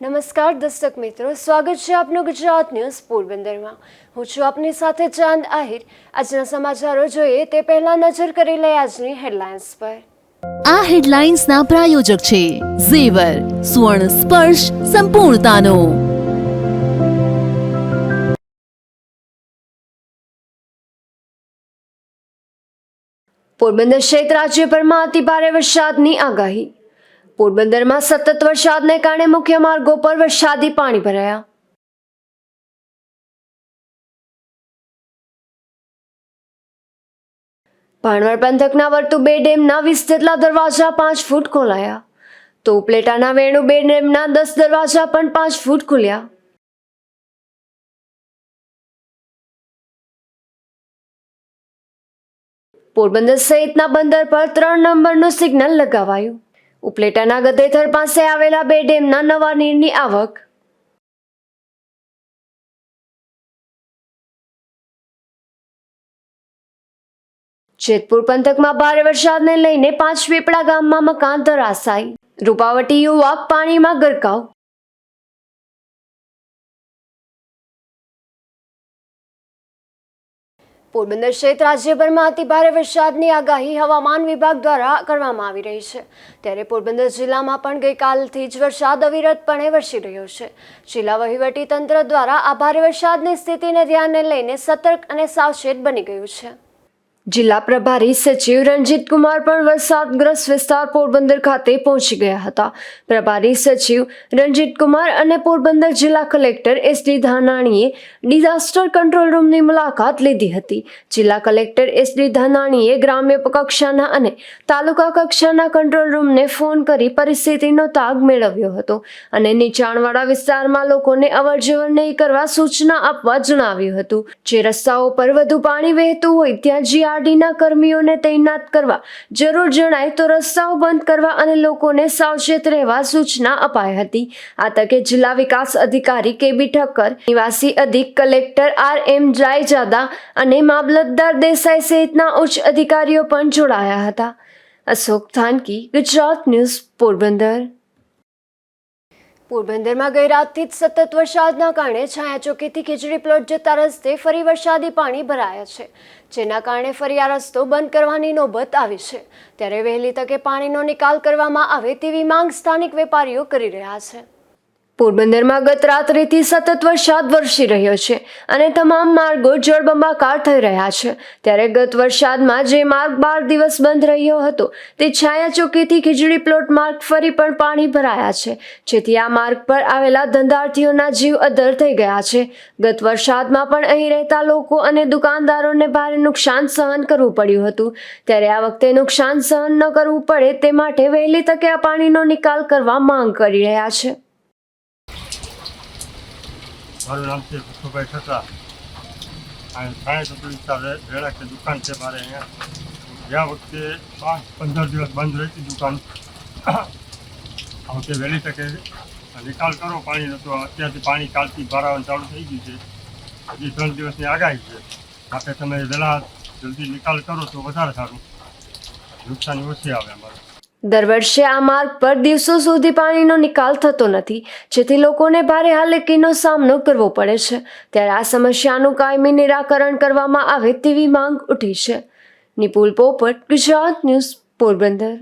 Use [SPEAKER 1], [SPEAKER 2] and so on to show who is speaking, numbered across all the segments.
[SPEAKER 1] નમસ્કાર દર્શક મિત્રો સ્વાગત છે આપનું ગુજરાત ન્યૂઝ પોરબંદરમાં. હું છું આપની સાથે ચાંદ આહિર. આજના સમાચારો જોઈએ તે પહેલા નજર કરી લઈએ આજની હેડલાઇન્સ પર.
[SPEAKER 2] આ હેડલાઇન્સના પ્રાયોજક છે ઝેવર સુવર્ણ સ્પર્શ સંપૂર્ણતાનો.
[SPEAKER 1] પોરબંદર સહિત રાજ્યભરમાં અતિ ભારે વરસાદની આગાહી. પોરબંદરમાં સતત વરસાદને કારણે મુખ્ય માર્ગો પર વરસાદી પાણી ભરાયા. ભાણવડ પંથકના વર્તુ બે ડેમના વીસ જેટલા દરવાજા પાંચ ફૂટ ખોલાયા. તો ઉપલેટાના વેણુ બે ડેમના દસ દરવાજા પણ પાંચ ફૂટ ખુલ્યા. પોરબંદર સહિતના બંદર પર ત્રણ નંબરનું સિગ્નલ લગાવાયું. ઉપલેટાના ગદેથર પાસે આવેલા બે ડેમના નવા નીરની આવક. જેતપુર પંથકમાં ભારે વરસાદને લઈને પાંચ પીપળા ગામમાં મકાન ધરાશાય. રૂપાવટી યુવક પાણીમાં ગરકાવ. પોરબંદર સહિત રાજ્યભરમાં અતિ ભારે વરસાદની આગાહી હવામાન વિભાગ દ્વારા કરવામાં આવી રહી છે. ત્યારે પોરબંદર જિલ્લામાં પણ ગઈકાલથી જ વરસાદ અવિરતપણે વરસી રહ્યો છે. જિલ્લા વહીવટી તંત્ર દ્વારા આ ભારે વરસાદની સ્થિતિને ધ્યાને લઈને સતર્ક અને સાવચેત બની ગયું છે. જિલ્લા પ્રભારી સચિવ રણજીત કુમાર પણ વરસાદગ્રસ્ત વિસ્તાર પોરબંદર ખાતે પહોંચી ગયા હતા. પ્રભારી સચિવ રણજીત કુમાર અને પોરબંદર જિલ્લા કલેક્ટર એસ ડી ધાનાણીએ ડિઝાસ્ટર કંટ્રોલ રૂમની મુલાકાત લીધી હતી. જિલ્લા કલેક્ટર એસ ડી ધાનાણીએ ગ્રામ્ય કક્ષાના અને તાલુકા કક્ષાના કંટ્રોલ રૂમને ફોન કરી પરિસ્થિતિનો તાગ મેળવ્યો હતો અને નીચાણવાળા વિસ્તારમાં લોકોને અવરજવર નહીં કરવા સૂચના આપવા જણાવ્યું હતું. જે રસ્તાઓ પર વધુ પાણી વહેતું હોય, ત્યાં જીઆરડીના કર્મીઓને તૈનાત કરવા. જરૂર જણાય તો રસ્તાઓ બંધ કરવા અને લોકોને સાવચેત રહેવા સૂચના અપાઈ હતી. આ તકે જિલ્લા વિકાસ અધિકારી કે બી ઠક્કર, નિવાસી અધિક કલેક્ટર આર એમ જાયજાદા અને મામલતદાર દેસાઈ સહિતના ઉચ્ચ અધિકારીઓ પણ જોડાયા હતા. અશોક થાનકી, ગુજરાત ન્યૂઝ પોરબંદર. પોરબંદરમાં ગઈ રાતથી જ સતત વરસાદના કારણે છાયાચોકીથી ખીચડી પ્લોટ જતા રસ્તે ફરી વરસાદી પાણી ભરાયા છે, જેના કારણે ફરી આ રસ્તો બંધ કરવાની નોબત આવી છે. ત્યારે વહેલી તકે પાણીનો નિકાલ કરવામાં આવે તેવી માંગ સ્થાનિક વેપારીઓ કરી રહ્યા છે. પોરબંદરમાં ગત રાત્રિથી સતત વરસાદ વરસી રહ્યો છે અને તમામ માર્ગો જળબંબાકાર થઈ રહ્યા છે. ત્યારે ગત વરસાદમાં જે માર્ગ બાર દિવસ બંધ રહ્યો હતો, તે છાયા ચોકીથી ખીજડી પ્લોટ માર્ગ ફરી પણ પાણી ભરાયા છે. જેથી આ માર્ગ પર આવેલા ધંધાર્થીઓના જીવ અધર થઈ ગયા છે. ગત વરસાદમાં પણ અહીં રહેતા લોકો અને દુકાનદારોને ભારે નુકસાન સહન કરવું પડ્યું હતું. ત્યારે આ વખતે નુકસાન સહન ન કરવું પડે તે માટે વહેલી તકે આ પાણીનો નિકાલ કરવા માંગ કરી રહ્યા છે.
[SPEAKER 3] મારું નામ છે ભૂખુભાઈ ઠકરા. અને સાયન્સ વિસ્તાર રેડા કે દુકાન છે મારે અહીંયા. ગયા વખતે પાંચ પંદર દિવસ બંધ રહી હતી દુકાન. આ વખતે વહેલી તકે નિકાલ કરો પાણીનો તો અત્યારથી પાણી કાલથી ભરાવાનું ચાલુ થઈ ગયું છે. હજી ત્રણ દિવસની આગાહી છે. માટે તમે વહેલા જલ્દી નિકાલ કરો તો વધારે સારું. નુકસાની ઓછી આવે અમારે.
[SPEAKER 1] દર વર્ષે આ માર્ગ પર દિવસો સુધી પાણીનો નિકાલ થતો નથી. જેથી લોકોને ભારે હાલાકીનો સામનો કરવો પડે છે. ત્યારે આ સમસ્યાનું કાયમી નિરાકરણ કરવામાં આવે તેવી માંગ ઉઠી છે. નિપુલ પોપટ, ગુજરાત ન્યૂઝ પોરબંદર.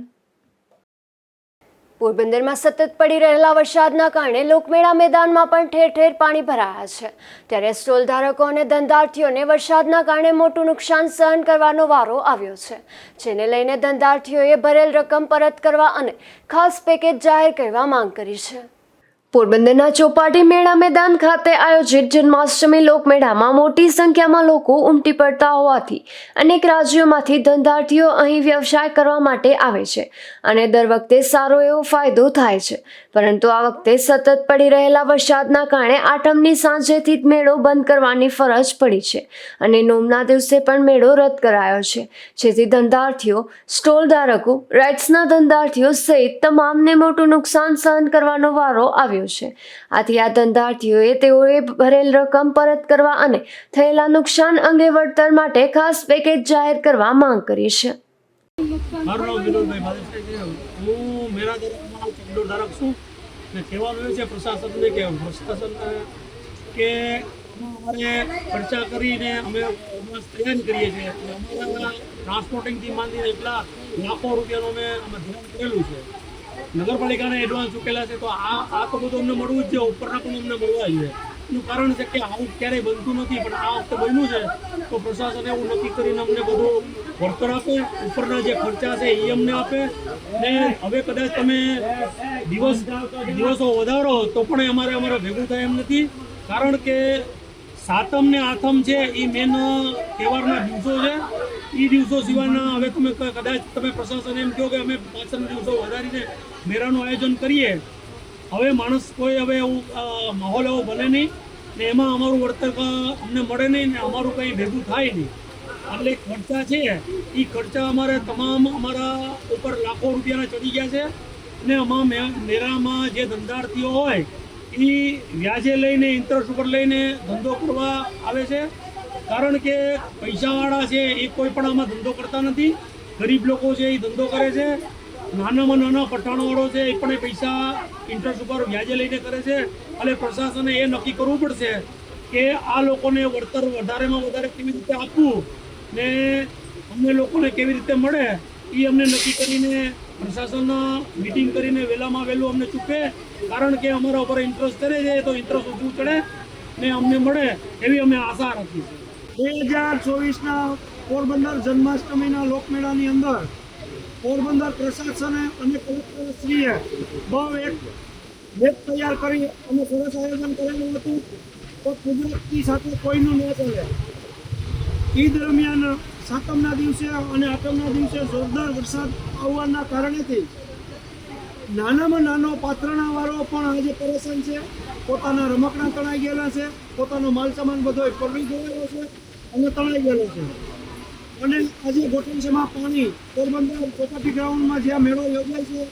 [SPEAKER 1] પોરબંદરમાં સતત પડી રહેલા વરસાદના કારણે લોકમેળા મેદાનમાં પણ ઠેર ઠેર પાણી ભરાયા છે. ત્યારે સ્ટોલ ધારકો અને ધંધાર્થીઓને વરસાદના કારણે મોટું નુકસાન સહન કરવાનો વારો આવ્યો છે. જેને લઈને ધંધાર્થીઓએ ભરેલ રકમ પરત કરવા અને ખાસ પેકેજ જાહેર કરવા માંગ કરી છે. પોરબંદરના ચોપાટી મેળા મેદાન ખાતે આયોજિત જન્માષ્ટમી લોકમેળામાં મોટી સંખ્યામાં લોકો ઉમટી પડતા હોવાથી અનેક રાજ્યોમાંથી ધંધાર્થીઓ અહીં વ્યવસાય કરવા માટે આવે છે અને દર વખતે સારો એવો ફાયદો થાય છે. પરંતુ આ વખતે સતત પડી રહેલા વરસાદના કારણે આઠમની સાંજેથી જ મેળો બંધ કરવાની ફરજ પડી છે અને નોમના દિવસે પણ મેળો રદ કરાયો છે. જેથી ધંધાર્થીઓ, સ્ટોલ ધારકો રાઇટ્સના ધંધાર્થીઓ સહિત તમામને મોટું નુકસાન સહન કરવાનો વારો આવ્યો છે. આથી આ ધંધાર્થીઓએ તેઓએ ભરેલ રકમ પરત કરવા અને થયેલા નુકસાન અંગે વળતર માટે ખાસ પેકેજ જાહેર કરવા માંગ કરી છે.
[SPEAKER 4] મારું નામ વિનોદભાઈ હું મેરા ધારક છું. ને કહેવાનું એ છે પ્રશાસનને કે પ્રશાસનને કે અમારે ખર્ચા કરીને અમે તૈયારી કરીએ છીએ. અમારા ટ્રાન્સપોર્ટિંગથી માંડીને એટલા લાખો રૂપિયાનું અમે અમે ધ્યાન કરેલું છે. નગરપાલિકાને એડવાન્સ ચૂકેલા છે, તો આ આ તો બધું અમને મળવું જ છે, ઉપરના પણ અમને મળવા જોઈએ. એનું કારણ છે કે આવું ક્યારેય બનતું નથી, પણ આ વખતે બન્યું છે, તો પ્રશાસન એવું નક્કી કરીને અમને બધું વળતર આપો, ઉપરના જે ખર્ચા છે એ અમને આપે. ને હવે કદાચ તમે દિવસ દિવસો વધારો, તો પણ અમારે અમારે ભેગું થાય એમ નથી. કારણ કે સાતમ ને આથમ છે, એ મેન તહેવારના દિવસો છે. એ દિવસો સિવાયના હવે તમે કદાચ તમે પ્રશાસન એમ કહો કે અમે પાછળના દિવસો વધારીને મેળાનું આયોજન કરીએ. હવે માણસ કોઈ હવે એવું માહોલ એવો બને નહીં, ને એમાં અમારું વળતર અમને મળે નહીં ને અમારું કંઈ ભેગું થાય નહીં. એટલે ખર્ચા છે એ ખર્ચા અમારે તમામ અમારા ઉપર લાખો રૂપિયાના ચડી ગયા છે. ને આમાં મેળામાં જે ધંધાર્થીઓ હોય એ વ્યાજે લઈને ઇન્ટરેસ્ટ ઉપર લઈને ધંધો કરવા આવે છે. કારણ કે પૈસાવાળા છે, એ કોઈ પણ આમાં ધંધો કરતા નથી. ગરીબ લોકો છે, એ ધંધો કરે છે. નાનામાં નાના પઠાણવાળો છે, એ પણ એ પૈસા ઇન્ટરેસ્ટ ઉપર વ્યાજે લઈને કરે છે. અને પ્રશાસને એ નક્કી કરવું પડશે કે આ લોકોને વળતર વધારેમાં વધારે કેવી રીતે આપવું? ને અમને લોકોને કેવી રીતે મળે એ અમને નક્કી કરીને પ્રશાસન મિટિંગ કરીને વહેલામાં વહેલું અમને ચૂકે. કારણ કે અમારા ઉપર ઇન્ટરેસ્ટ ચડે છે, તો ઇન્ટરેસ્ટ ઓછું ચડે ને અમને મળે એવી અમે આશા રાખી છે
[SPEAKER 5] બે હજાર ચોવીસના પોરબંદર જન્માષ્ટમીના લોકમેળાની અંદર પોરબંદર પ્રશાસને અને કલેક્ટરશ્રીએ બહુ એક મેપ તૈયાર કરી અને સરસ આયોજન કરેલું હતું. તો કુદરતની સાથે કોઈનું ન ચાલે. એ દરમિયાન સાતમના દિવસે અને આઠમના દિવસે જોરદાર વરસાદ આવવાના કારણેથી નાનામાં નાનો પાત્રણાવાળો પણ આજે પરેશાન છે. પોતાના રમકડા તણાઈ ગયેલા છે. પોતાનો માલ સામાન બધો પલળી ગયેલો છે અને તણાઈ ગયેલો છે. અને આજે ગોઠણસમાં પાણી પોરબંદર ચોપાટી ગ્રાઉન્ડમાં જ્યાં મેળો યોજાય છે,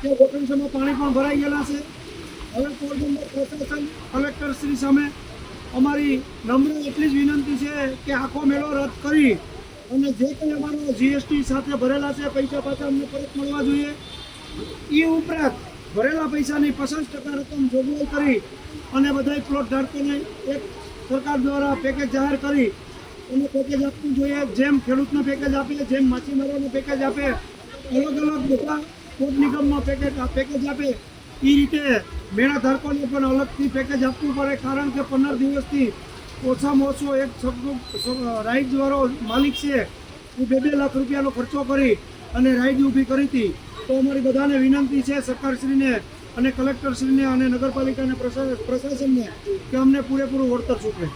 [SPEAKER 5] ત્યાં ગોઠણસમાં પાણી પણ ભરાઈ ગયેલા છે. હવે પોરબંદર પ્રશાસન કલેક્ટર શ્રી સામે અમારી નમ્ર એટલી જ વિનંતી છે કે આખો મેળો રદ કરી અને જે કંઈ અમારો જીએસટી સાથે ભરેલા છે, પૈસા પાછા અમને પરત મળવા જોઈએ. એ ઉપરાંત ભરેલા પૈસાની પચાસ ટકા રકમ જોગવાઈ કરી અને બધા પ્લોટ ધારકોને એક સરકાર દ્વારા પેકેજ જાહેર કરી અને પેકેજ આપવું જોઈએ. જેમ ખેડૂતને પેકેજ આપે જેમ માછીમારોને પેકેજ આપે અલગ અલગ બધા પોટ નિગમમાં પેકેજ પેકેજ આપે. એ રીતે મેળા ધારકોને પણ અલગથી પેકેજ આપવું પડે કારણ કે પંદર દિવસથી ઓછામાં ઓછો એક રાઇડવાળો માલિક છે. એ બે બે લાખ રૂપિયાનો ખર્ચો કરી અને રાઇડ ઊભી કરી હતી. તો અમારી બધાને વિનંતી છે સરકારશ્રીને અને કલેક્ટરશ્રીને અને નગરપાલિકાને પ્રશાસનને કે અમને પૂરેપૂરું વળતર ચૂકવે.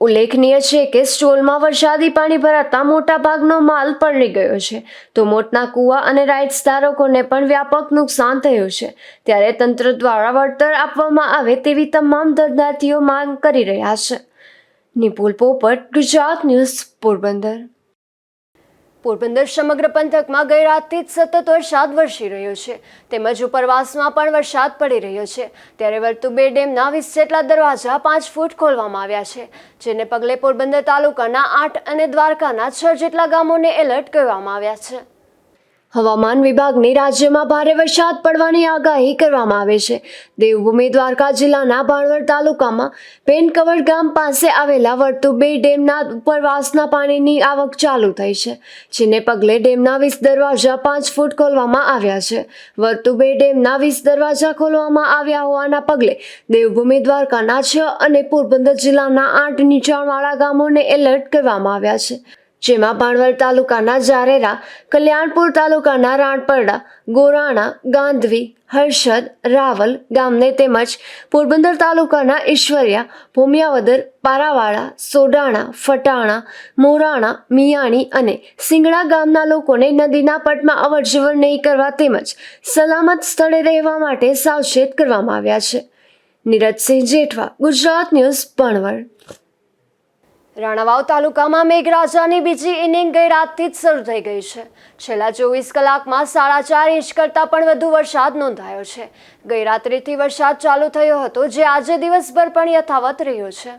[SPEAKER 1] ઉલ્લેખનીય છે કે સ્ટોલમાં વરસાદી પાણી ભરાતા મોટા ભાગનો માલ પલળી ગયો છે. તો મોટના કૂવા અને રાઇટ્સ ધારકોને પણ વ્યાપક નુકસાન થયું છે. ત્યારે તંત્ર દ્વારા વળતર આપવામાં આવે તેવી તમામ દર્દાર્થીઓ માંગ કરી રહ્યા છે. નિપુલ પોપટ, ગુજરાત ન્યૂઝ પોરબંદર. પોરબંદર સમગ્ર પંથકમાં ગઈ રાતથી જ સતત વરસાદ વરસી રહ્યો છે. તેમજ ઉપરવાસમાં પણ વરસાદ પડી રહ્યો છે. ત્યારે વર્તુ બે ડેમના વીસ જેટલા દરવાજા પાંચ ફૂટ ખોલવામાં આવ્યા છે, જેને પગલે પોરબંદર તાલુકાના આઠ અને દ્વારકાના છ જેટલા ગામોને એલર્ટ કરવામાં આવ્યા છે. હવામાન વિભાગની રાજ્યમાં ભારે વરસાદ પડવાની આગાહી કરવામાં આવે છે. દેવભૂમિ દ્વારકા જિલ્લાના ભાણવડ તાલુકામાં પેનકવડ ગામ પાસે આવેલા વર્તુબે ડેમના ઉપરવાસના પાણીની આવક ચાલુ થઈ છે, જેને પગલે ડેમના વીસ દરવાજા પાંચ ફૂટ ખોલવામાં આવ્યા છે. વર્તુબે ડેમના વીસ દરવાજા ખોલવામાં આવ્યા હોવાના પગલે દેવભૂમિ દ્વારકાના છ અને પોરબંદર જિલ્લાના આઠ નીચાણવાળા ગામોને એલર્ટ કરવામાં આવ્યા છે. જેમાં ભાણવડ તાલુકાના જારેરા, કલ્યાણપુર તાલુકાના રાણપરડા, ગોરાણા, ગાંધવી, હર્ષદ, રાવલ ગામને તેમજ પોરબંદર તાલુકાના ઈશ્વરિયા, ભૂમિયાવદર પારાવાડા સોડાણા, ફટાણા, મોરાણા, મિયાણી અને સિંગડા ગામના લોકોને નદીના પટમાં અવરજવર નહીં કરવા તેમજ સલામત સ્થળે રહેવા માટે સાવચેત કરવામાં આવ્યા છે. નીરજસિંહ જેઠવા, ગુજરાત ન્યૂઝ, ભણવડ. રાણાવાવ તાલુકામાં મેઘરાજાની બીજી ઇનિંગ ગઈ રાતથી જ શરૂ થઈ ગઈ છે. છેલ્લા ચોવીસ કલાકમાં સાડા ચાર ઇંચ કરતાં પણ વધુ વરસાદ નોંધાયો છે. ગઈ રાત્રિથી વરસાદ ચાલુ થયો હતો, જે આજે દિવસભર પણ યથાવત રહ્યો છે.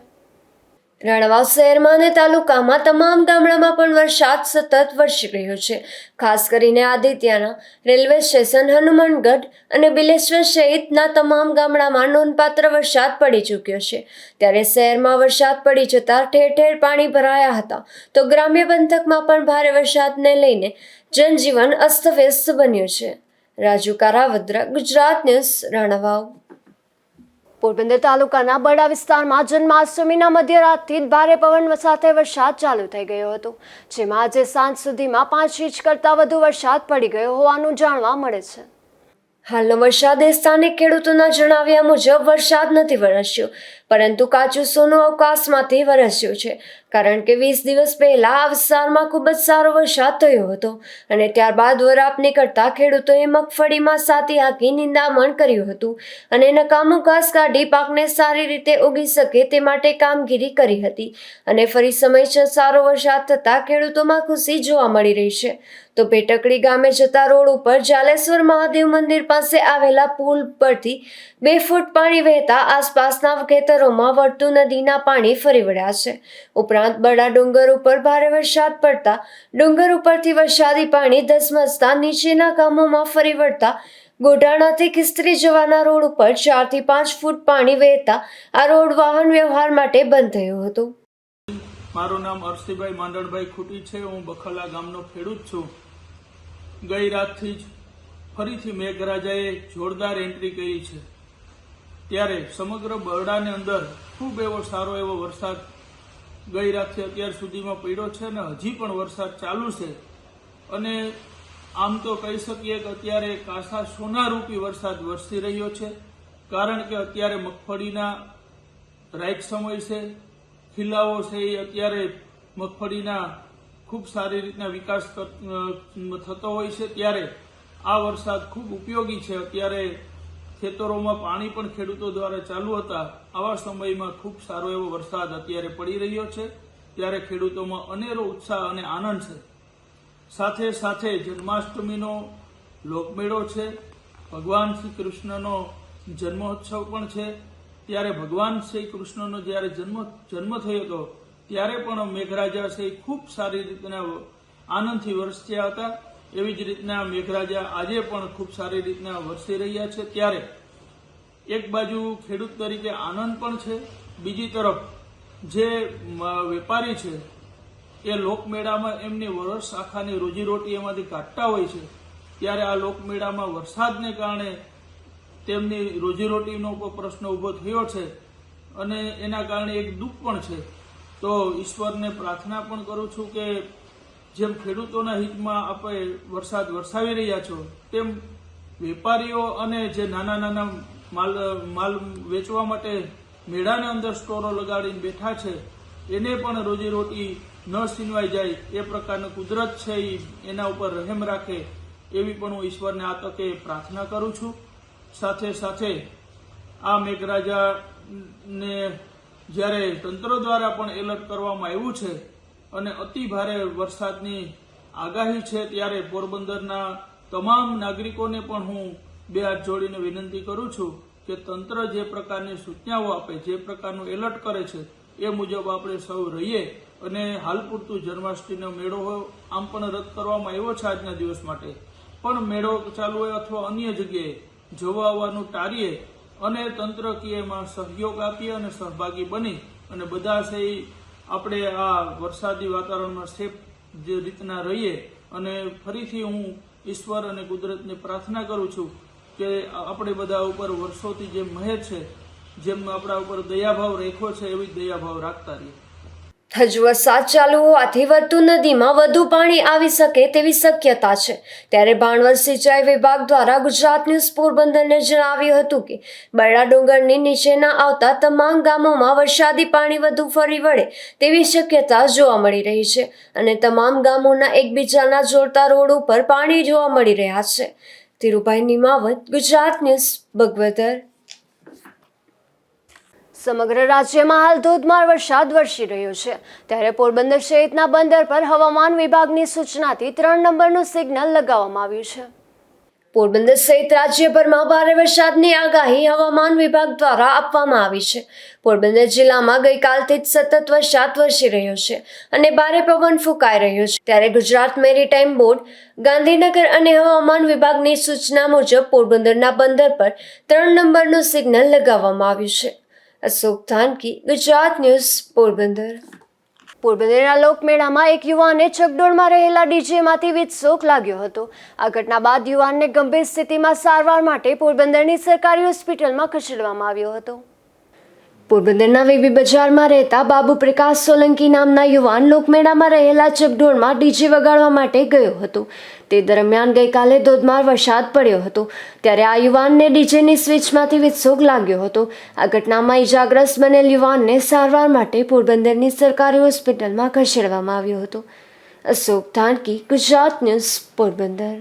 [SPEAKER 1] રાણાવાવ શહેરમાં અને તાલુકામાં તમામ ગામડામાં પણ વરસાદ સતત વરસી રહ્યો છે. ખાસ કરીને આદિત્યના રેલવે સ્ટેશન હનુમાનગઢ અને બિલેશ્વર સહિતના તમામ ગામડામાં નોંધપાત્ર વરસાદ પડી ચૂક્યો છે. ત્યારે શહેરમાં વરસાદ પડી જતાં ઠેર ઠેર પાણી ભરાયા હતા. તો ગ્રામ્ય પંથકમાં પણ ભારે વરસાદને લઈને જનજીવન અસ્તવ્યસ્ત બન્યું છે. રાજુ કારાવદ્રા, ગુજરાત ન્યૂઝ, રાણાવાવ. પોરબંદર તાલુકાના બડા વિસ્તારમાં જન્માષ્ટમીના મધ્યરાતથી જ ભારે પવન સાથે વરસાદ ચાલુ થઈ ગયો હતો, જેમાં આજે સાંજ સુધીમાં પાંચ ઇંચ કરતાં વધુ વરસાદ પડી ગયો હોવાનું જાણવા મળે છે. હાલનો વરસાદ સ્થાનિક ખેડૂતોના જણાવ્યા મુજબ વરસાદ નથી વરસ્યો. પરંતુ કાચું સોનું અવકાશમાંથી વરસ્યું છે. કારણ કે વીસ દિવસ પહેલા આ વિસ્તારમાં ખૂબ જ સારો વરસાદ થયો હતો અને ત્યારબાદ વરાપ નીકળતા ખેડૂતોએ મગફળીમાં સાતી હાકી નિંદામણ કર્યું હતું અને નકામું ઘાસ કાઢી પાકને સારી રીતે ઉગી શકે તે માટે કામગીરી કરી હતી અને ફરી સમયસર સારો વરસાદ થતાં ખેડૂતોમાં ખુશી જોવા મળી રહી છે. તો ભેટકડી ગામે જતા રોડ ઉપર જાલેશ્વર મહાદેવ મંદિર પાસે આવેલા પુલ પરથી બે ફૂટ પાણી વહેતા આસપાસના ખેતરોમાં વળતું નદીના પાણી ફરી વળ્યા છે. ઉપરાંત બડા ડુંગર ઉપર ભારે વરસાદ પડતા ડુંગર ઉપરથી વરસાદી પાણી ધસમસતા નીચેના ગામોમાં ફરી વળતા ગોઢાણાથી ખિસ્ત્રી જવાના રોડ ઉપર ચારથી પાંચ ફૂટ પાણી વહેતા આ રોડ વાહન વ્યવહાર માટે બંધ થયો હતો.
[SPEAKER 6] મારું નામ અરસીભાઈ માંડળભાઈ ખૂટી છે. હું બખલા ગામનો ખેડૂત છું. ગઈ રાતથી જ ફરીથી મેઘરાજાએ જોરદાર એન્ટ્રી કરી છે. ત્યારે સમગ્ર બરડાની અંદર ખૂબ એવો સારો એવો વરસાદ ગઈ રાતથી અત્યાર સુધીમાં પડ્યો છે અને હજી પણ વરસાદ ચાલુ છે. અને આમ તો કહી શકીએ કે અત્યારે કાસા સોનારૂપી વરસાદ વરસી રહ્યો છે, કારણ કે અત્યારે મગફળીના રાઈટ સમય છે ખીલાઓ છે એ અત્યારે મગફળીના ખૂબ સારી રીતના વિકાસ થતો હોય છે, ત્યારે આ વરસાદ ખૂબ ઉપયોગી છે. અત્યારે ખેતરોમાં પાણી પણ ખેડૂતો દ્વારા ચાલુ હતા. આવા સમયમાં ખૂબ સારો એવો વરસાદ અત્યારે પડી રહ્યો છે, ત્યારે ખેડૂતોમાં અનેરો ઉત્સાહ અને આનંદ છે. સાથે સાથે જન્માષ્ટમીનો લોકમેળો છે, ભગવાન શ્રી કૃષ્ણનો જન્મોત્સવ પણ છે. ત્યારે ભગવાન શ્રી કૃષ્ણનો જ્યારે જન્મ જન્મ થયો હતો, ત્યારે પણ મેઘરાજા શ્રી ખૂબ સારી રીતના આનંદથી વરસ્યા હતા. એવી જ રીતના મેઘરાજા આજે પણ ખૂબ સારી રીતના વરસી રહ્યા છે. ત્યારે એક બાજુ ખેડૂત તરીકે આનંદ પણ છે. બીજી તરફ જે વેપારી છે, એ લોકમેળામાં એમની વરસ આખાની રોજીરોટી એમાંથી કાઢતા હોય છે. ત્યારે આ લોકમેળામાં વરસાદને કારણે તેમની રોજીરોટીનો પ્રશ્ન ઊભો થયો છે અને એના કારણે એક દુઃખ પણ છે. તો ઈશ્વરને પ્રાર્થના પણ કરું છું કે જેમ ખેડૂતોના હિતમાં આપણે વરસાદ વરસાવી રહ્યા છો, તેમ વેપારીઓ અને જે નાના નાના માલ માલ વેચવા માટે મેળાના અંદર સ્ટોરો લગાડીને બેઠા છે, એને પણ રોજીરોટી ન સીનવાઈ જાય, એ પ્રકારનો કુદરત છે એ એના ઉપર રહેમ રાખે, એવી પણ હું ઈશ્વરને આ તકે પ્રાર્થના કરું છું. સાથે સાથે આ મેઘરાજાને જ્યારે તંત્ર દ્વારા પણ એલર્ટ કરવામાં આવ્યું છે અને અતિ ભારે વરસાદની આગાહી છે ત્યારે પોરબંદરના તમામ નાગરિકોને પણ હું બે હાથ જોડીને વિનંતી કરું છું કે તંત્ર જે પ્રકારની સૂચનાઓ આપે, જે પ્રકારનું એલર્ટ કરે છે, એ મુજબ આપણે સૌ રહીએ અને હાલ પૂરતું જન્માષ્ટમીનો મેળો આમ પણ રદ કરવામાં આવ્યો છે આજના દિવસ માટે. પણ મેળો ચાલુ હોય અથવા અન્ય જગ્યાએ જોવા આવવાનું ટાળીએ અને તંત્રકીયમાં સહયોગ આપીએ અને સહભાગી બની અને બધા છે આપણે આ વરસાદી વાતાવરણમાં સેફ જે રીતના રહીએ અને ફરીથી હું ઈશ્વર અને કુદરતને પ્રાર્થના કરું છું કે આપણે બધા ઉપર વર્ષોથી જે મહેર છે, જેમ આપણા ઉપર દયાભાવ રાખ્યો છે, એવી દયાભાવ રાખતા રહીએ.
[SPEAKER 1] હજુ વરસાદ ચાલુ હોવાથી વધુ નદીમાં વધુ પાણી આવી શકે તેવી શક્યતા છે. ત્યારે ભાણવડ સિંચાઈ વિભાગ દ્વારા ગુજરાત ન્યૂઝ પોરબંદરને જણાવ્યું હતું કે, બરડા ડુંગરની નીચેના આવતા તમામ ગામોમાં વરસાદી પાણી વધુ ફરી વળે તેવી શક્યતા જોવા મળી રહી છે અને તમામ ગામોના એકબીજાના જોડતા રોડ ઉપર પાણી જોવા મળી રહ્યા છે. ધીરુભાઈ નિમાવત, ગુજરાત ન્યૂઝ, બગવદર. સમગ્ર રાજ્યમાં હાલ ધોધમાર વરસાદ વરસી રહ્યો છે. ત્યારે પોરબંદર સહિતના બંદર પર હવામાન વિભાગની સૂચનાથી ત્રણ નંબરનું સિગ્નલ લગાવવામાં આવ્યું છે. પોરબંદર સહિત રાજ્યભરમાં ભારે વરસાદની આગાહી હવામાન વિભાગ દ્વારા આપવામાં આવી છે. પોરબંદર જિલ્લામાં ગઈકાલથી જ સતત વરસાદ વરસી રહ્યો છે અને ભારે પવન ફૂંકાઈ રહ્યો છે. ત્યારે ગુજરાત મેરીટાઈમ બોર્ડ, ગાંધીનગર અને હવામાન વિભાગની સૂચના મુજબ પોરબંદરના બંદર પર ત્રણ નંબરનું સિગ્નલ લગાવવામાં આવ્યું છે. અશોક થાનકી ગુજરાત ન્યૂઝ, પોરબંદર. પોરબંદરના લોકમેળામાં એક યુવાને ચકડોળમાં રહેલા ડીજેમાંથી વીજશોક લાગ્યો હતો. આ ઘટના બાદ યુવાનને ગંભીર સ્થિતિમાં સારવાર માટે પોરબંદરની સરકારી હોસ્પિટલમાં ખસેડવામાં આવ્યો હતો. પોરબંદરના વેબી બજારમાં રહેતા બાબુ પ્રકાશ સોલંકી નામના યુવાન લોકમેળામાં રહેલા ચકડોળમાં ડીજે વગાડવા માટે ગયો હતો. તે દરમિયાન ગઈકાલે ધોધમાર વરસાદ પડ્યો હતો. ત્યારે આ યુવાનને ડીજેની સ્વિચમાંથી વિસ્ફોગ લાગ્યો હતો. આ ઘટનામાં ઇજાગ્રસ્ત બનેલ યુવાનને સારવાર માટે પોરબંદરની સરકારી હોસ્પિટલમાં ખસેડવામાં આવ્યો હતો. અશોક ધાણકી ગુજરાત ન્યૂઝ, પોરબંદર.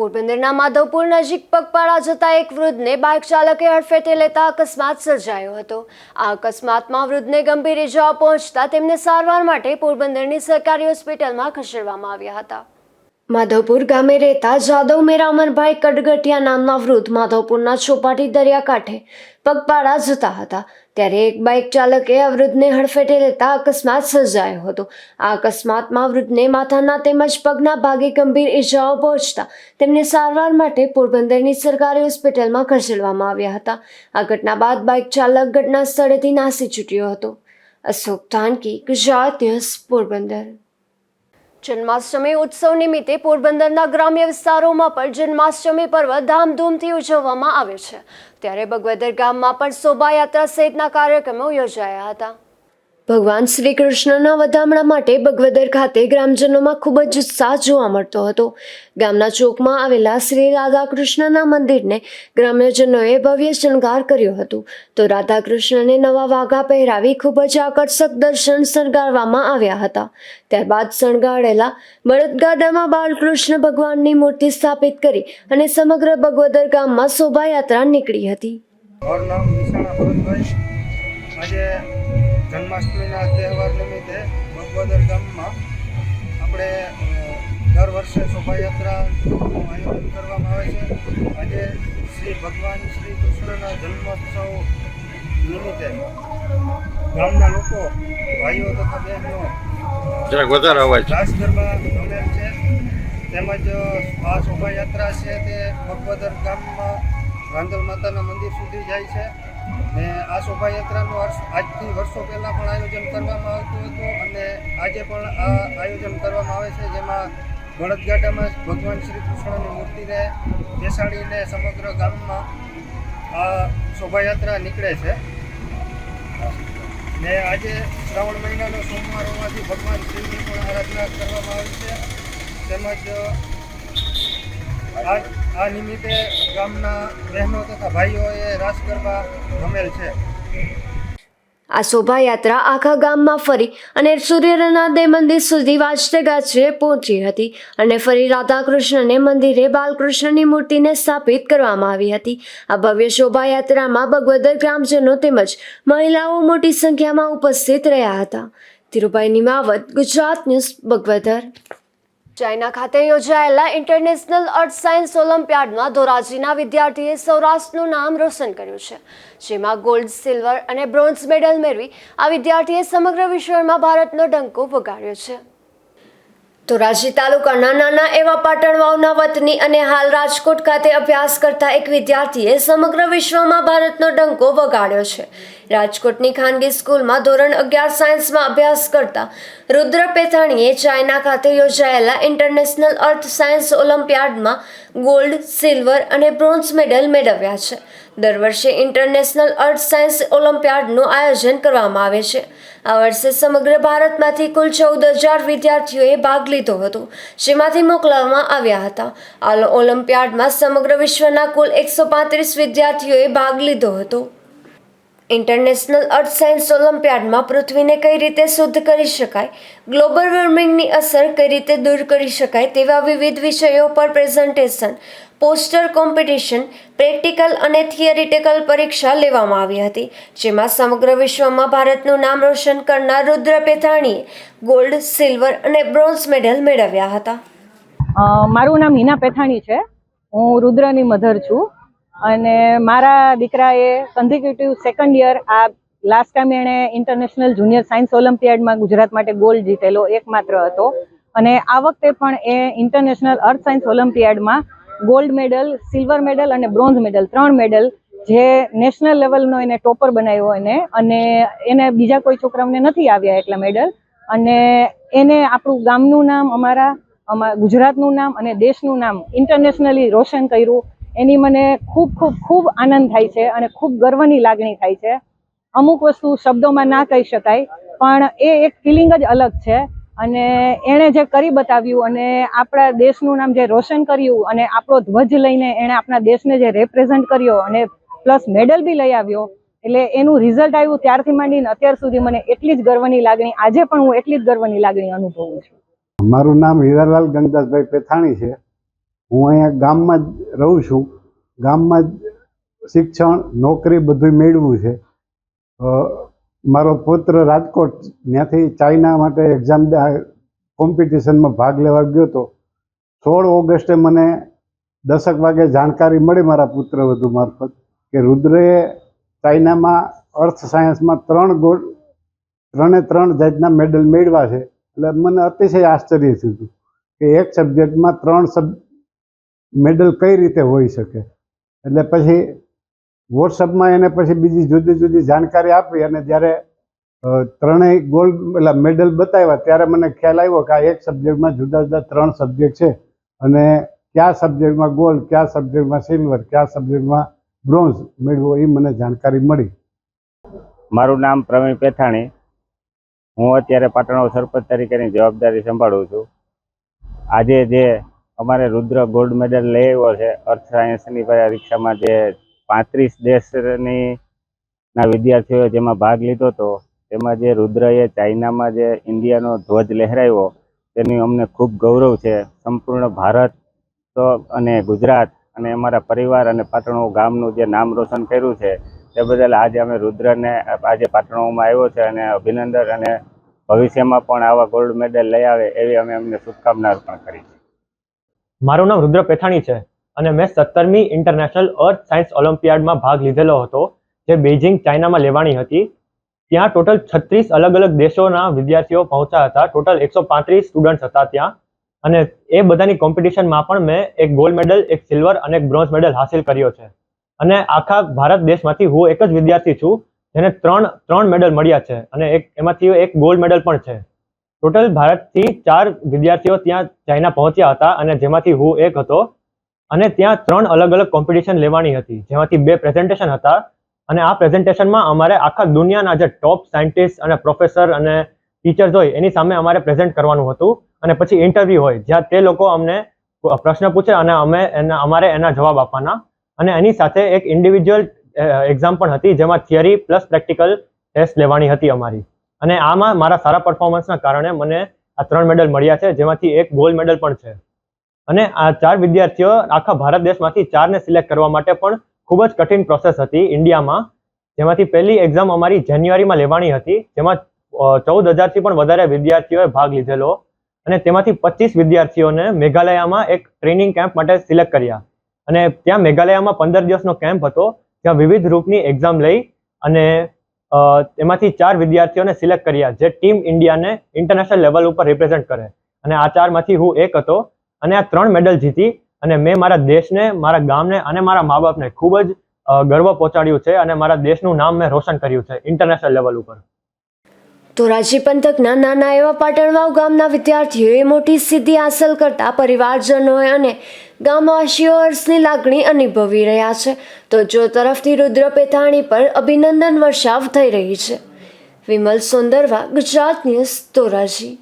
[SPEAKER 1] પોરબંદરના માધવપુર નજીક પગપાળા જતા એક વૃદ્ધને બાઇક ચાલકે હડફેટે લેતા અકસ્માત સર્જાયો હતો. આ અકસ્માતમાં વૃદ્ધને ગંભીર ઇજાઓ પહોંચતા તેમને સારવાર માટે પોરબંદરની સરકારી હોસ્પિટલમાં ખસેડવામાં આવ્યા હતા. માધવપુર ગામે રહેતા જાદવ મેરામનભાઈ કડગટિયા નામના વૃદ્ધ માધવપુરના ચોપાટી દરિયાકાંઠે પગપાળા જતા હતા. ત્યારે એક બાઇક ચાલકે આ વૃદ્ધને હડફેટે લેતા અકસ્માત સર્જાયો હતો. આ અકસ્માતમાં વૃદ્ધને માથાના તેમજ પગના ભાગે ગંભીર ઇજાઓ પહોંચતા તેમને સારવાર માટે પોરબંદરની સરકારી હોસ્પિટલમાં ખસેડવામાં આવ્યા હતા. આ ઘટના બાદ બાઇક ચાલક ઘટના સ્થળેથી નાસી છૂટ્યો હતો. અશોક થાનકી ગુજરાત ન્યૂઝ, પોરબંદર. જન્માષ્ટમી ઉત્સવ નિમિત્તે પોરબંદરના ગ્રામ્ય વિસ્તારોમાં પણ જન્માષ્ટમી પર્વ ધામધૂમથી ઉજવવામાં આવે છે. ત્યારે બગવદર ગામમાં પણ શોભાયાત્રા સહિતના કાર્યક્રમો યોજાયા હતા. ભગવાન શ્રી કૃષ્ણના વધામણા માટે બગવદર ખાતે ગ્રામજનોમાં ખૂબ જ ઉત્સાહ જોવા મળતો હતો. ગામના ચોકમાં આવેલા શ્રી રાધાકૃષ્ણના મંદિરને ગ્રામ્યજનોએ ભવ્ય શણગાર કર્યો હતો. તો રાધાકૃષ્ણને નવા વાઘા પહેરાવી ખૂબ જ આકર્ષક દર્શન શણગારવામાં આવ્યા હતા. ત્યારબાદ શણગારેલા બળદગાડામાં બાલકૃષ્ણ ભગવાનની મૂર્તિ સ્થાપિત કરી અને સમગ્ર બગવદર ગામમાં શોભાયાત્રા નીકળી હતી.
[SPEAKER 7] આજે જન્માષ્ટમીના તહેવાર નિમિત્તે બગવદર ગામમાં આપણે દર વર્ષે શોભાયાત્રાનું આયોજન કરવામાં આવે છે. આજે શ્રી ભગવાન શ્રી કૃષ્ણના જન્મોત્સવ નિમિત્તે ગામના લોકો ભાઈઓ તથા બહેનો
[SPEAKER 3] વધારે અવાજ.
[SPEAKER 7] રાસ ગરબા રમેલ છે. તેમજ આ શોભાયાત્રા છે તે ભગવદર ગામમાં રાંધલ માતાના મંદિર સુધી જાય છે. ને આ શોભાયાત્રાનું આજથી વર્ષો પહેલાં પણ આયોજન કરવામાં આવતું હતું અને આજે પણ આ આયોજન કરવામાં આવે છે, જેમાં બળદગાડામાં ભગવાન શ્રી કૃષ્ણની મૂર્તિને બેસાડીને સમગ્ર ગામમાં આ શોભાયાત્રા નીકળે છે. ને આજે શ્રાવણ મહિનાનો સોમવાર હોવાથી ભગવાન શિવની પણ આરાધના કરવામાં આવી છે. તેમજ આ આ નિમિત્તે ગામના બહેનો તથા ભાઈઓએ રાસ ગરબા રમેલ છે.
[SPEAKER 1] આ શોભાયાત્રા આખા ગામમાં ફરી અને સૂર્યનાદય મંદિર સુધી વાજતે ગાજરે પહોંચી હતી અને ફરી રાધાકૃષ્ણને મંદિરે બાલકૃષ્ણની મૂર્તિને સ્થાપિત કરવામાં આવી હતી. આ ભવ્ય શોભાયાત્રામાં બગવદર ગ્રામજનો તેમજ મહિલાઓ મોટી સંખ્યામાં ઉપસ્થિત રહ્યા હતા. ધીરુભાઈ નિમાવત, ગુજરાત ન્યૂઝ બગવદર ચાઇના ખાતે યોજાયેલા ઇન્ટરનેશનલ અર્થ સાયન્સ ઓલિમ્પિયાડમાં ધોરાજીના વિદ્યાર્થીએ સૌરાષ્ટ્રનું નામ રોશન કર્યું છે, જેમાં ગોલ્ડ, સિલ્વર અને બ્રોન્ઝ મેડલ મેળવી આ વિદ્યાર્થીએ સમગ્ર વિશ્વમાં ભારતનો ડંકો વગાડ્યો છે. ધોરાજી તાલુકાના નાના એવા પાટણ વાવના વતની અને હાલ રાજકોટ ખાતે અભ્યાસ કરતા એક વિદ્યાર્થીએ સમગ્ર વિશ્વમાં ભારતનો ડંકો વગાડ્યો છે. રાજકોટની ખાનગી સ્કૂલમાં ધોરણ અગિયાર સાયન્સમાં અભ્યાસ કરતા રુદ્ર પેથાણીએ ચાઇના ખાતે યોજાયેલા ઇન્ટરનેશનલ અર્થ સાયન્સ ઓલિમ્પિયાડમાં ગોલ્ડ, સિલ્વર અને બ્રોન્ઝ મેડલ મેળવ્યા છે. દર વર્ષે ઇન્ટરનેશનલ અર્થ સાયન્સ ઓલિમ્પિયાડનું આયોજન કરવામાં આવે છે. આ વર્ષે સમગ્ર ભારતમાંથી કુલ ચૌદ હજાર વિદ્યાર્થીઓએ ભાગ લીધો હતો, જેમાંથી મોકલવામાં આવ્યા હતા. આ ઓલિમ્પિયાડમાં સમગ્ર વિશ્વના કુલ એકસો પાંત્રીસ વિદ્યાર્થીઓએ ભાગ લીધો હતો. ઇન્ટરનેશનલ અર્થ સાયન્સ ઓલિમ્પિયાડમાં પૃથ્વીને કઈ રીતે શુદ્ધ કરી શકાય, ગ્લોબલ વોર્મિંગની અસર કઈ રીતે દૂર કરી શકાય તેવા વિવિધ વિષયો પર પ્રેઝન્ટેશન પોસ્ટર કોમ્પિટિશન, પ્રેક્ટિકલ અને થિયરિટિકલ પરીક્ષા લેવામાં આવી હતી, જેમાં સમગ્ર વિશ્વમાં ભારતનું નામ રોશન કરનાર રુદ્ર પેથાણીએ ગોલ્ડ, સિલ્વર અને બ્રોન્ઝ મેડલ મેળવ્યા હતા.
[SPEAKER 8] મારું નામ હિના પેથાણી છે. હું રુદ્રની મધર છું. અને મારા દીકરાએ કન્ઝિક્યુટિવ સેકન્ડ યર આ લાસ્ટ ટાઈમ એણે ઇન્ટરનેશનલ જુનિયર સાયન્સ ઓલિમ્પિયાડમાં ગુજરાત માટે ગોલ્ડ જીતેલો એકમાત્ર હતો. અને આ વખતે પણ એ ઇન્ટરનેશનલ અર્થ સાયન્સ ઓલિમ્પિયાડમાં ગોલ્ડ મેડલ, સિલ્વર મેડલ અને બ્રોન્ઝ મેડલ, ત્રણ મેડલ જે નેશનલ લેવલનો એને ટોપર બનાવ્યો એને. અને એને બીજા કોઈ છોકરાઓને નથી આવ્યા એટલા મેડલ. અને એને આપણું ગામનું નામ, અમારા અમારા ગુજરાતનું નામ અને દેશનું નામ ઇન્ટરનેશનલી રોશન કર્યું. એની મને ખૂબ ખૂબ ખૂબ આનંદ થાય છે અને ખૂબ ગર્વની લાગણી થાય છે. અમુક વસ્તુ શબ્દોમાં ના કહી શકાય, પણ એ એક ફિલિંગ જ અલગ છે. અને એણે જે કરી બતાવ્યું અને આપણા દેશનું નામ જે રોશન કર્યું અને આપણો ધ્વજ લઈને એણે આપણા દેશને જે રેપ્રેઝન્ટ કર્યો અને પ્લસ મેડલ બી લઈ આવ્યો, એટલે એનું રિઝલ્ટ આવ્યું ત્યારથી માંડીને અત્યાર સુધી મને એટલી જ ગર્વની લાગણી, આજે પણ હું એટલી જ ગર્વની લાગણી અનુભવું છું.
[SPEAKER 9] મારું નામ હીરાલાલ ગંગદાસભાઈ પેથાણી છે. હું અહીંયા ગામમાં જ રહું છું. ગામમાં જ શિક્ષણ, નોકરી બધું મેળવું છે. મારો પુત્ર રાજકોટ, ત્યાંથી ચાઇના માટે એક્ઝામ કોમ્પિટિશનમાં ભાગ લેવા ગયો હતો સોળ ઓગસ્ટે મને દસક વાગે જાણકારી મળી મારા પુત્ર વધુ મારફત કે રુદ્રએ ચાઇનામાં અર્થ સાયન્સમાં ત્રણ ગોલ્ડ ત્રણે ત્રણ જાતના મેડલ મેળવ્યા છે. એટલે મને અતિશય આશ્ચર્ય થયું કે એક સબ્જેક્ટમાં ત્રણ સબ મેડલ કઈ રીતે હોઈ શકે? એટલે પછી વોટ્સઅપમાં એને પછી બીજી જુદી જુદી જાણકારી આપી અને જ્યારે ત્રણેય ગોલ્ડ, એટલે મેડલ બતાવ્યા, ત્યારે મને ખ્યાલ આવ્યો કે આ એક સબ્જેક્ટમાં જુદા જુદા ત્રણ સબ્જેક્ટ છે. અને કયા સબ્જેક્ટમાં ગોલ્ડ, કયા સબ્જેક્ટમાં સિલ્વર, કયા સબ્જેક્ટમાં બ્રોન્ઝ મેળવો એ મને જાણકારી મળી.
[SPEAKER 10] મારું નામ પ્રવીણ પેથાણી. હું અત્યારે પાટણો સરપંચ તરીકેની જવાબદારી સંભાળું છું. આજે જે અમારે રુદ્ર ગોલ્ડ મેડલ લઈ આવ્યો છે અર્થ સાયન્સની પરીક્ષામાં જે પાંત્રીસ દેશની ના વિદ્યાર્થીઓએ જેમાં ભાગ લીધો હતો, તેમાં જે રુદ્રએ ચાઇનામાં જે ઇન્ડિયાનો ધ્વજ લહેરાવ્યો, તેની અમને ખૂબ ગૌરવ છે. સંપૂર્ણ ભારત તો અને ગુજરાત અને અમારા પરિવાર અને પાટણો ગામનું જે નામ રોશન કર્યું છે, તે બદલ આજે અમે રુદ્રને આજે પાટણોમાં આવ્યો છે અને અભિનંદન અને ભવિષ્યમાં પણ આવા ગોલ્ડ મેડલ લઈ આવે એવી અમે અમને શુભકામના અર્પણ કરી છે.
[SPEAKER 11] મારું નામ રુદ્ર પેથાણી છે. અને મેં સત્તરમી ઇન્ટરનેશનલ અર્થ સાયન્સ ઓલિમ્પિયાડમાં ભાગ લીધેલો હતો, જે બેઇજિંગ ચાઇનામાં લેવાની હતી. ત્યાં ટોટલ છત્રીસ અલગ અલગ દેશોના વિદ્યાર્થીઓ પહોંચ્યા હતા. ટોટલ એકસો પાંત્રીસ સ્ટુડન્ટ્સ હતા ત્યાં. અને એ બધાની કોમ્પિટિશનમાં પણ મેં એક ગોલ્ડ મેડલ એક સિલ્વર અને એક બ્રોન્ઝ મેડલ હાસિલ કર્યો છે. અને આખા ભારત દેશમાંથી હું એક જ વિદ્યાર્થી છું, જેને ત્રણ ત્રણ મેડલ મળ્યા છે. અને એક, એમાંથી એક ગોલ્ડ મેડલ પણ છે. ટોટલ ભારતથી ચાર વિદ્યાર્થીઓ ત્યાં ચાઇના પહોંચ્યા હતા અને જેમાંથી હું એક હતો. અને ત્યાં ત્રણ અલગ અલગ કોમ્પિટિશન લેવાની હતી. જેમાંથી બે પ્રેઝન્ટેશન હતા અને આ પ્રેઝન્ટેશનમાં અમારે આખા દુનિયાના જે ટોપ સાયન્ટિસ્ટ અને પ્રોફેસર અને ટીચર્સ હોય, એની સામે અમારે પ્રેઝન્ટ કરવાનું હતું. અને પછી ઇન્ટરવ્યૂ હોય, જ્યાં તે લોકો અમને પ્રશ્ન પૂછે અને અમે એના, અમારે એના જવાબ આપવાના. અને એની સાથે એક ઇન્ડિવિજ્યુઅલ એક્ઝામ પણ હતી, જેમાં થિયરી પ્લસ પ્રેક્ટિકલ ટેસ્ટ લેવાની હતી અમારી. અને આમાં મારા સારા પરફોર્મન્સના કારણે મને આ ત્રણ મેડલ મળ્યા છે, જેમાંથી એક ગોલ્ડ મેડલ પણ છે. અને આ ચાર વિદ્યાર્થીઓ આખા ભારત દેશમાંથી ચારને સિલેક્ટ કરવા માટે પણ ખૂબ જ કઠિન પ્રોસેસ હતી ઇન્ડિયામાં. જેમાંથી પહેલી એક્ઝામ અમારી જાન્યુઆરીમાં લેવાની હતી. જેમાં ચૌદ હજારથી પણ વધારે વિદ્યાર્થીઓએ ભાગ લીધેલો. અને તેમાંથી પચીસ વિદ્યાર્થીઓને મેઘાલયામાં એક ટ્રેનિંગ કેમ્પ માટે સિલેક્ટ કર્યા. અને ત્યાં મેઘાલયમાં પંદર દિવસનો કેમ્પ હતો ત્યાં વિવિધ રૂપની એક્ઝામ લઈ અને તેમાંથી ચાર વિદ્યાર્થીઓને સિલેક્ટ કર્યા, જે ટીમ ઇન્ડિયાને ઇન્ટરનેશનલ લેવલ ઉપર રિપ્રેઝેન્ટ કરે. અને આ ચારમાંથી હું એક હતો. અને આ ત્રણ મેડલ જીતી અને મેં મારા દેશને, મારા ગામને અને મારા મા બાપને ખૂબ જ ગર્વ પહોંચાડ્યું છે અને મારા દેશનું નામ મેં રોશન કર્યું છે ઇન્ટરનેશનલ લેવલ ઉપર.
[SPEAKER 1] ધોરાજી પંથકના નાના એવા પાટણવાવ ગામના વિદ્યાર્થીઓએ મોટી સિદ્ધિ હાંસલ કરતા પરિવારજનોએ અને ગામવાસીઓ હર્ષની લાગણી અનુભવી રહ્યા છે. તો જો તરફથી રુદ્ર પેથાણી પર અભિનંદન વર્ષાવ થઈ રહી છે. વિમલ સુંદરવા, ગુજરાત ન્યૂઝ ધોરાજી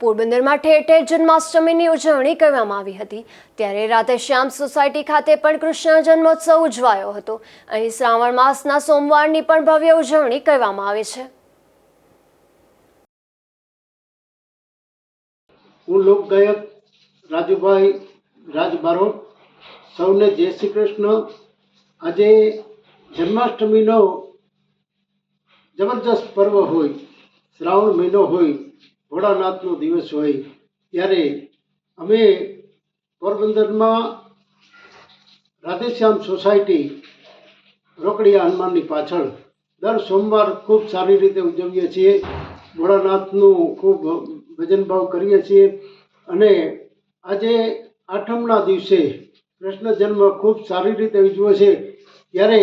[SPEAKER 1] પોરબંદરમાં ઠેર ઠેર જન્માષ્ટમીની ઉજવણી કરવામાં આવી હતી. ત્યારે રાતે શ્યામ સોસાયટી ખાતે પણ કૃષ્ણ જન્મોત્સવ ઉજવાયો હતો. અહીં શ્રાવણ માસના સોમવારની પણ ભવ્ય ઉજવણી કરવામાં આવે છે.
[SPEAKER 5] હું લોકગાયક રાજુભાઈ રાજ સૌને જય શ્રી કૃષ્ણ. આજે જન્માષ્ટમીનો જબરજસ્ત પર્વ હોય, શ્રાવણ મહિનો હોય ભોળાનાથનો દિવસ હોય, ત્યારે અમે પોરબંદરમાં રાધેશ્યામ સોસાયટી રોકડિયા હનુમાનની પાછળ દર સોમવાર ખૂબ સારી રીતે ઉજવીએ છીએ. ભોળાનાથનું ખૂબ ભજન ભાવ કરીએ છીએ અને આજે આઠમના દિવસે કૃષ્ણ જન્મ ખૂબ સારી રીતે ઉજવો છે. ત્યારે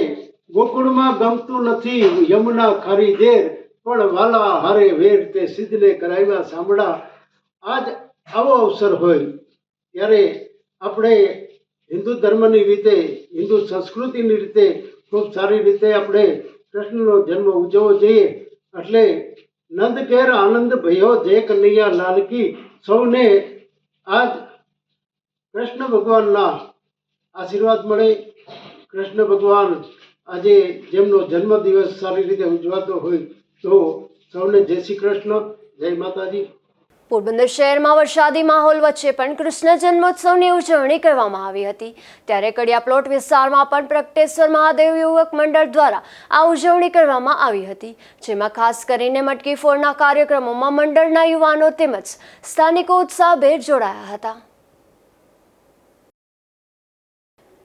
[SPEAKER 5] ગોકુળમાં ગમતું નથી યમુના ખારી દેર. પણ વાલા હારે વેર તે સિદ્ધને કરાવ્યા સાંભળા. આજ આવો અવસર હોય, ત્યારે આપણે હિન્દુ ધર્મની રીતે, હિન્દુ સંસ્કૃતિની રીતે ખૂબ સારી રીતે આપણે કૃષ્ણનો જન્મ ઉજવવો જોઈએ. એટલે નંદ ઘેર આનંદ ભયો જય કનૈયા લાલકી, સૌને આજ કૃષ્ણ ભગવાનના આશીર્વાદ મળે. કૃષ્ણ ભગવાન આજે જેમનો જન્મદિવસ સારી રીતે ઉજવાતો હોય તો સૌને જય શ્રી કૃષ્ણ, જય માતાજી.
[SPEAKER 1] પોરબંદર શહેરમાં વરસાદી માહોલ વચ્ચે પણ કૃષ્ણ જન્મોત્સવની ઉજવણી કરવામાં આવી હતી. ત્યારે કડિયા પ્લોટ વિસ્તારમાં પણ પ્રગટેશ્વર મહાદેવ યુવક મંડળ દ્વારા આ ઉજવણી કરવામાં આવી હતી, જેમાં ખાસ કરીને મટકી ફોડના કાર્યક્રમોમાં મંડળના યુવાનો તેમજ સ્થાનિકો ઉત્સાહભેર જોડાયા હતા.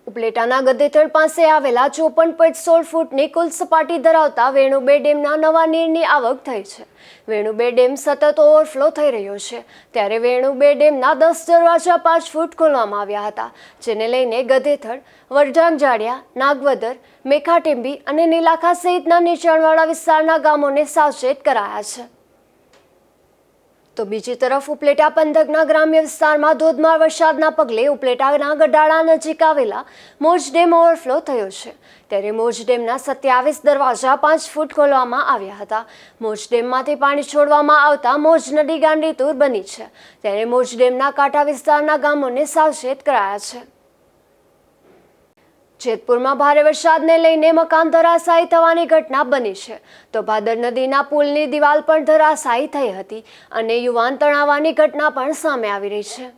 [SPEAKER 1] ઉપલેટાના ગદ્દેથળ પાસે આવેલા ચોપન પોઈન્ટ સોળ ફૂટની કુલ સપાટી ધરાવતા વેણુબે ડેમના નવા નીરની આવક થઈ છે. વેણુબે ડેમ સતત ઓવરફ્લો થઈ રહ્યો છે. ત્યારે વેણુબે ડેમના દસ દરવાજા પાંચ ફૂટ ખોલવામાં આવ્યા હતા, જેને લઈને ગધેથળ, વરઢાંગ જાડિયા નાગવદર, મેખાટેંબી અને નીલાખા સહિતના નીચાણવાળા વિસ્તારના ગામોને સાવચેત કરાયા છે. તો બીજી તરફ ઉપલેટા પંથકના ગ્રામ્ય વિસ્તારમાં ધોધમાર વરસાદના પગલે ઉપલેટાના ગઢાળા નજીક આવેલા મોજ ડેમ ઓવરફ્લો થયો છે. ત્યારે મોજ ડેમના સત્યાવીસ દરવાજા પાંચ ફૂટ ખોલવામાં આવ્યા હતા. મોજ ડેમમાંથી પાણી છોડવામાં આવતા મોજ નદી ગાંડીતુર બની છે. ત્યારે મોજ ડેમના કાંઠા વિસ્તારના ગામોને સાવચેત કરાયા છે. જેતપુરમાં ભારે વરસાદને લઈને મકાન ધરાશાયી થવાની ઘટના બની છે. તો ભાદર નદીના પુલની દિવાલ પણ ધરાશાયી થઈ હતી અને યુવાન તણાવવાની ઘટના પણ સામે આવી રહી છે.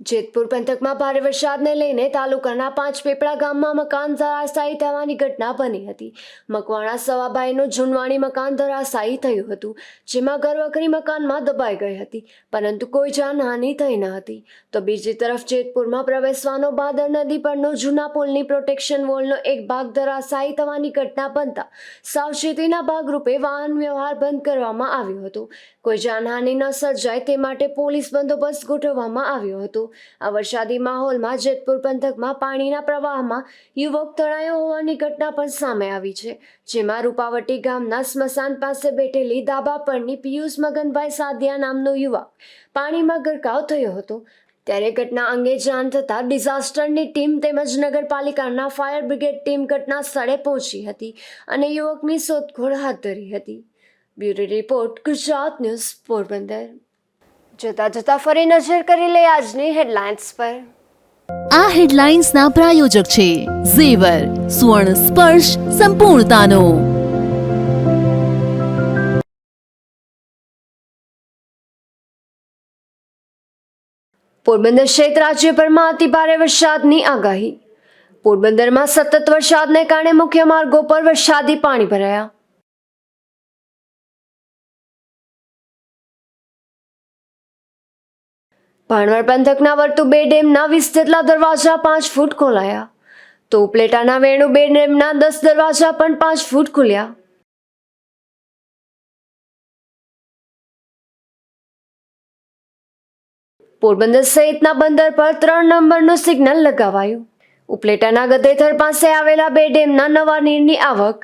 [SPEAKER 1] જેતપુર પંથકમાં ભારે વરસાદને લઈને તાલુકાના પાંચ પીપળા ગામમાં મકાન ધરાશાયી થવાની ઘટના બની હતી. મકવાણા સવાભાઈનું ઝુંડવાણી મકાન ધરાશાયી થયું હતું, જેમાં ઘરવખરી મકાનમાં દબાઈ ગઈ હતી, પરંતુ કોઈ જાનહાનિ થઈ ન હતી. તો બીજી તરફ જેતપુરમાં પ્રવેશવાનો ભાદર નદી પરનો જૂના પુલની પ્રોટેક્શન વોલનો એક ભાગ ધરાશાયી થવાની ઘટના બનતા સાવચેતીના ભાગરૂપે વાહન વ્યવહાર બંધ કરવામાં આવ્યો હતો. કોઈ જાનહાનિ ન સર્જાય તે માટે પોલીસ બંદોબસ્ત ગોઠવવામાં આવ્યો હતો. આ વરસાદી માહોલમાં જેતપુર પંથકમાં પાણીના પ્રવાહમાં યુવક તણાયો હોવાની ઘટના પણ સામે આવી છે, જેમાં રૂપાવટી ગામના સ્મશાન પાસે બેઠેલી ધાબા પરની પિયુષ મગનભાઈ સાદિયા નામનો યુવક પાણીમાં ગરકાવ થયો હતો. ત્યારે ઘટના અંગે જાણ થતાં ડિઝાસ્ટરની ટીમ તેમજ નગરપાલિકાના ફાયર બ્રિગેડ ટીમ ઘટના સ્થળે પહોંચી હતી અને યુવકની શોધખોળ હાથ ધરી હતી. Bureau report Gujarat news Porbandar. જતા જતા ફરી નજર કરી લે આજની હેડલાઇન્સ પર.
[SPEAKER 2] આ હેડલાઇન્સના પ્રાયોજક છે ઝેવર સુવર્ણ સ્પર્શ સંપૂર્ણતાનો
[SPEAKER 1] પોરબંદર સહિત રાજ્યભરમાં અતિ ભારે વરસાદની આગાહી. પોરબંદરમાં સતત વરસાદને કારણે મુખ્ય માર્ગો પર વરસાદી પાણી ભરાયા. ભાણવડ પંથકના વર્તુ બે ડેમના વીસ જેટલા દરવાજા પાંચ ફૂટ ખોલાયા. તો ઉપલેટાના વેણુ બે ડેમના દસ દરવાજા પણ પાંચ ફૂટ ખુલ્યા. પોરબંદર સહિતના બંદર પર ત્રણ નંબરનું સિગ્નલ લગાવાયું. ઉપલેટાના ગદેથર પાસે આવેલા બે ડેમના નવા નીરની આવક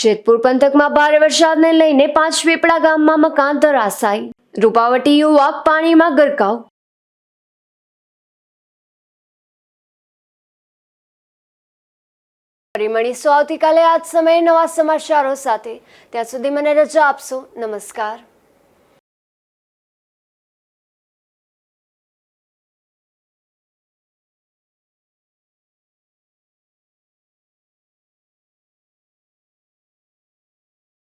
[SPEAKER 1] જેતપુર પંથકમાં ભારે વરસાદને લઈને પાંચ પીપળા ગામમાં મકાન ધરાશાય. રૂપાવટી યુવક પાણીમાં ગરકાવ. ફરી મળીશું આવતીકાલે આજ સમયે નવા સમાચારો સાથે. ત્યાં સુધી મને રજા આપશો. નમસ્કાર.